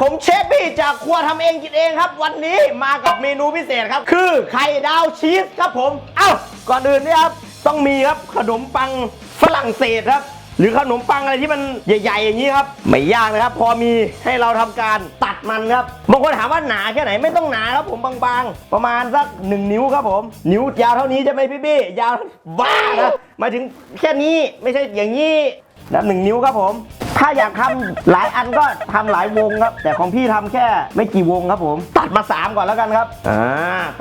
ผมเชฟบี้จากครัวทำเองกินเองครับ วันนี้มากับเมนูพิเศษครับ คือไข่ดาวชีสครับผม เอ้า ก่อนอื่นนี่ครับ ต้องมีครับขนมปังฝรั่งเศสครับ หรือขนมปังอะไรที่มันใหญ่ ๆ อย่างนี้ครับ ไม่ยากนะครับ พอมีให้เราทำการตัดมันครับ บางคนถามว่าหนาแค่ไหนไม่ต้องหนาครับผมบางๆ ประมาณสักหนึ่งนิ้วครับผม นิ้วยาวเท่านี้จะไหมพี่บี้ยาวบ้านะหมายถึงแค่นี้ไม่ใช่อย่างนี้นะหนึ่งนิ้วครับผม ถ้าอยากทำหลายอันก็ทำหลายวงครับ แต่ของพี่ทำแค่ไม่กี่วงครับผม ตัดมา 3 ก่อนแล้วกันครับอ่า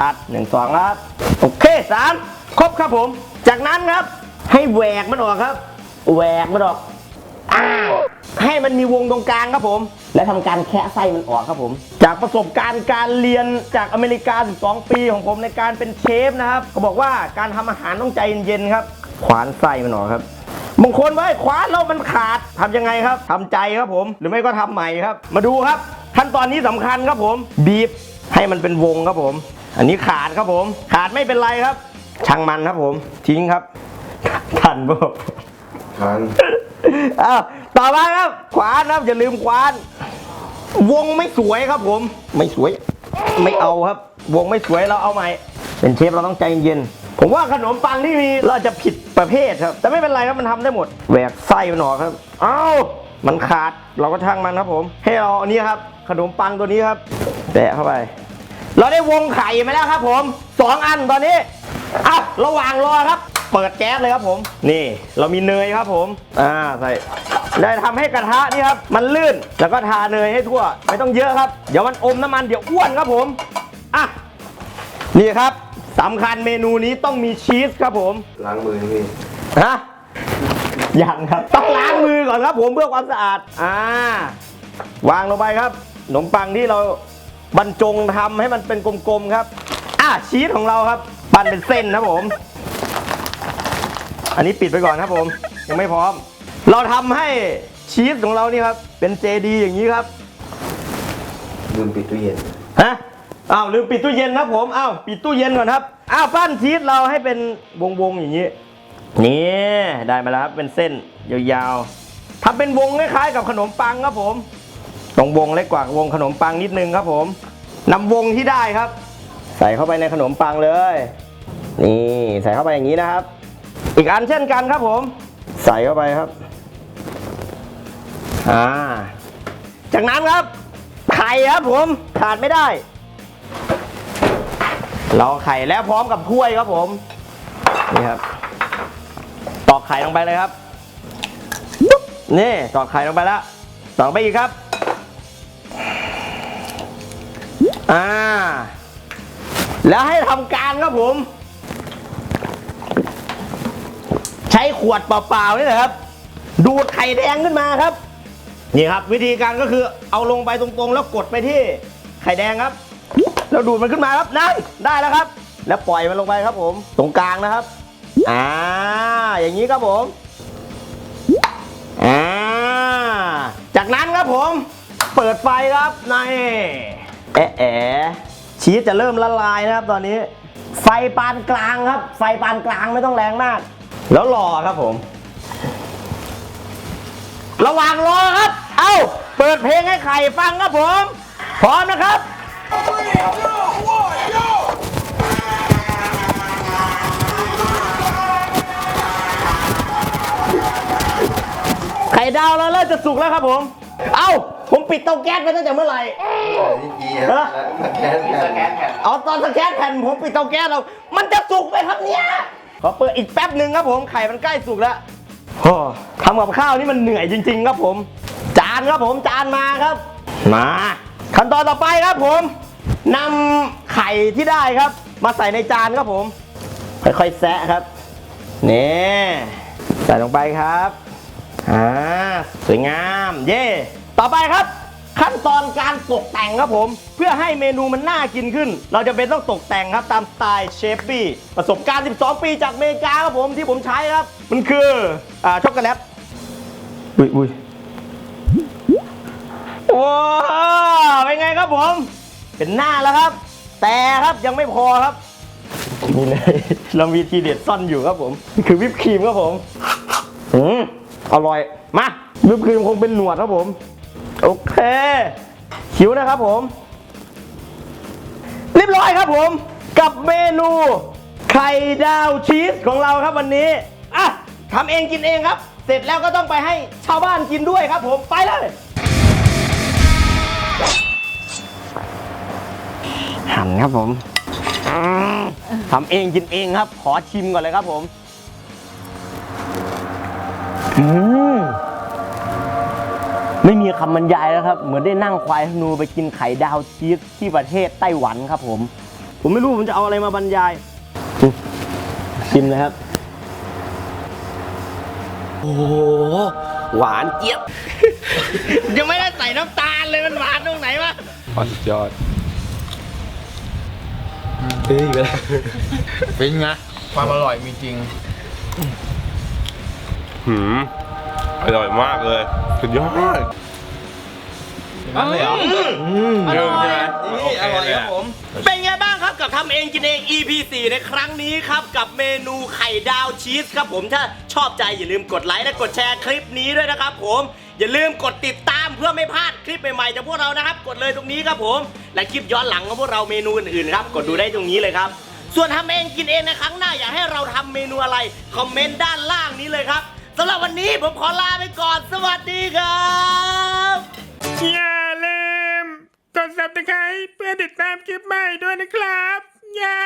ตัด1 2ครับโอเค 3 ครบครับผม จากนั้นครับ ให้แหวกมันออกครับแหวกมันออกอ้าวให้มันมีวงตรงกลางครับผม และทำการแคะไส้มันออกครับผม จากประสบการณ์การเรียนจากอเมริกา 12 ปีของผมในการเป็นเชฟนะครับเขาบอกว่าการทำอาหารต้องใจเย็นๆครับขวานไส้มันออกครับ บางคนไว้ขวานแล้วมันขาดทำยังไงครับทำใจครับผมหรือไม่ก็ทำใหม่ครับ มาดูครับ ขั้นตอนนี้สำคัญครับผม บีบให้มันเป็นวงครับผม อันนี้ขาดครับผม ขาดไม่เป็นไรครับ ช่างมันครับผม ทิ้งครับ ทันบ่ทานอ้าวต่อมาครับขวานครับอย่าลืมขวาน วงไม่สวยครับผม ไม่สวย ไม่เอาครับ วงไม่สวยเราเอาใหม่ เป็นเชฟเราต้องใจเย็น ผมว่าขนมปังที่มีเราอาจจะผิดประเภทครับ แต่ไม่เป็นไรครับมันทำได้หมดแหวกไส้มันออกครับ เอ้ามันขาดเราก็ช่างมันครับผม ให้เราอันนี้ครับ ขนมปังตัวนี้ครับแตะเข้าไป เราได้วงไข่มาแล้วครับ ผมสองอันตอนนี้อะระหว่างรอครับ เปิดแก๊สเลยครับผม นี่ เรามีเนยครับผมอ่าใส่ได้ทำให้กระทะนี่ครับมันลื่นแล้วก็ทาเนยให้ทั่ว ไม่ต้องเยอะครับ เดี๋ยวมันอมน้ำมันเดี๋ยวอ้วนครับผมอะนี่ครับ สำคัญเมนูนี้ต้องมีชีสครับผม ล้างมือนี่พี่ฮะยังครับ ต้องล้างมือก่อนครับผมเพื่อความสะอาด อ่า วางลงไปครับขนมปังที่เราบรรจงทำให้มันเป็นกลมๆครับ อะชีสของเราครับ ปั้นเป็นเส้นครับผม อันนี้ปิดไปก่อนครับผม ยังไม่พร้อม เราทำให้ชีสของเรานี่ครับ เป็นเจดีอย่างนี้ครับลืมปิดตู้เย็นฮะ อ้าวลืมปิดตู้เย็นครับผมอ้าวปิดตู้เย็นก่อนครับอ้าวปั้นชีสเราให้เป็นวงๆอย่างนี้นี่ได้มาแล้วครับเป็นเส้นยาวๆทำเป็นวงคล้ายๆกับขนมปังครับผมตรงวงเล็กกว่าวงขนมปังนิดนึงครับผมนำวงที่ได้ครับ ใส่เข้าไปในขนมปังเลยนี่ใส่เข้าไปอย่างนี้นะครับ อีกอันเช่นกันครับผม ใส่เข้าไปครับอ่าจากนั้นครับไข่ครับผมขาดไม่ได้ เราไข่แล้วพร้อมกับถ้วยครับผมนี่ครับตอกไข่ลงไปเลยครับปุ๊บนี่ตอกไข่ลงไปแล้วตอกไปอีกครับอ่าแล้วให้ทำการครับผม ใช้ขวดเปล่าๆนี่แหละครับ ดูดไข่แดงขึ้นมาครับนี่ครับ วิธีการก็คือเอาลงไปตรงๆ แล้วกดไปที่ไข่แดงครับ แล้วดูดมันขึ้นมาครับนั่นได้แล้วครับ แล้วปล่อยมันลงไปครับผม ตรงกลางนะครับอ่าอย่างนี้ครับผมอ่าจากนั้นครับผม เปิดไฟครับในแอะแอะชีสจะเริ่มละลายนะครับ ตอนนี้ ไฟปานกลางครับ ไฟปานกลางไม่ต้องแรงมาก แล้วรอครับผม ระหว่างรอครับ เอ้าเปิดเพลงให้ไข่ฟังครับผม พร้อมนะครับ ไข่ดาวเราเริ่มจะสุกแล้วครับผม เอ้า ผมปิดเตาแก๊สไปตั้งแต่เมื่อไหร่นี่กีครับสแกนแผ่นเอาตอนสแกนแผ่นผมปิดเตาแก๊สเรามันจะสุกไหมครับเนี่ย ขอเปิดอีกแป๊บหนึ่งครับผม ไข่มันใกล้สุกแล้วโอ้ทำกับข้าวนี่มันเหนื่อยจริง ๆ ครับผม จานครับผม จานมาครับ มา ขั้นตอนต่อไปครับผม นำไข่ที่ได้ครับ มาใส่ในจานครับผม ค่อยๆแซะครับนี่ใส่ลงไปครับอ่าสวยงามเย่ต่อไปครับ ขั้นตอนการตกแต่งครับผม เพื่อให้เมนูมันน่ากินขึ้น เราจะเป็นต้องตกแต่งครับตามสไตล์เชฟบี้ประสบการณ์ 12 ปีจากอเมริกาครับผมที่ผมใช้ครับ มันคืออ่าช็อกโกแลตอุ้ยอุ้ยว้าวเป็นไงครับผม เป็นหน้าแล้วครับ แต่ครับยังไม่พอครับนี่เลยเรามีทีเด็ดซ่อนอยู่ครับผมนี่คือวิปครีมครับผมอืมอร่อยมาวิปครีมคงเป็นหนวดครับผม โอเคหิวนะครับผม เรียบร้อยครับผม กับเมนูไข่ดาวชีสของเราครับวันนี้อะทำเองกินเองครับ เสร็จแล้วก็ต้องไปให้ชาวบ้านกินด้วยครับผมไปเลย หั่นครับผมอืมทำเองกินเองครับ ขอชิมก่อนเลยครับผมอืมไม่มีคำบรรยายแล้วครับ เหมือนได้นั่งควายธนูไปกินไข่ดาวชีสที่ประเทศไต้หวันครับผม ผมไม่รู้ผมจะเอาอะไรมาบรรยายอืมชิมเลยครับ โอ้โหหวานเจี๊ยบ ยังไม่ได้ใส่น้ำตาลเลยมันหวานตรงไหนวะสุด ยอดเป็นไงความอร่อยมีจริง หืมอร่อยมากเลย สุดยอดนั่นเลยเหรอเริ่มใช่ไหมนี่อร่อยครับผม เป็นไงบ้างครับกับทำเองกินเอง EP 4ในครั้งนี้ครับ กับเมนูไข่ดาวชีสครับผมถ้าชอบใจอย่าลืมกดไลค์และกดแชร์คลิปนี้ด้วยนะครับผม อย่าลืมกดติดตามเพื่อไม่พลาดคลิปใหม่ๆจากพวกเรานะครับ กดเลยตรงนี้ครับผม และคลิปย้อนหลังของพวกเราเมนูอื่นๆครับ กดดูได้ตรงนี้เลยครับ ส่วนทำเองกินเองในครั้งหน้าอยากให้เราทำเมนูอะไร คอมเมนต์ด้านล่างนี้เลยครับสำหรับวันนี้ผมขอลาไปก่อน สวัสดีครับ อย่าลืม กด subscribe เพื่อติดตามคลิปใหม่ด้วยนะครับอย่า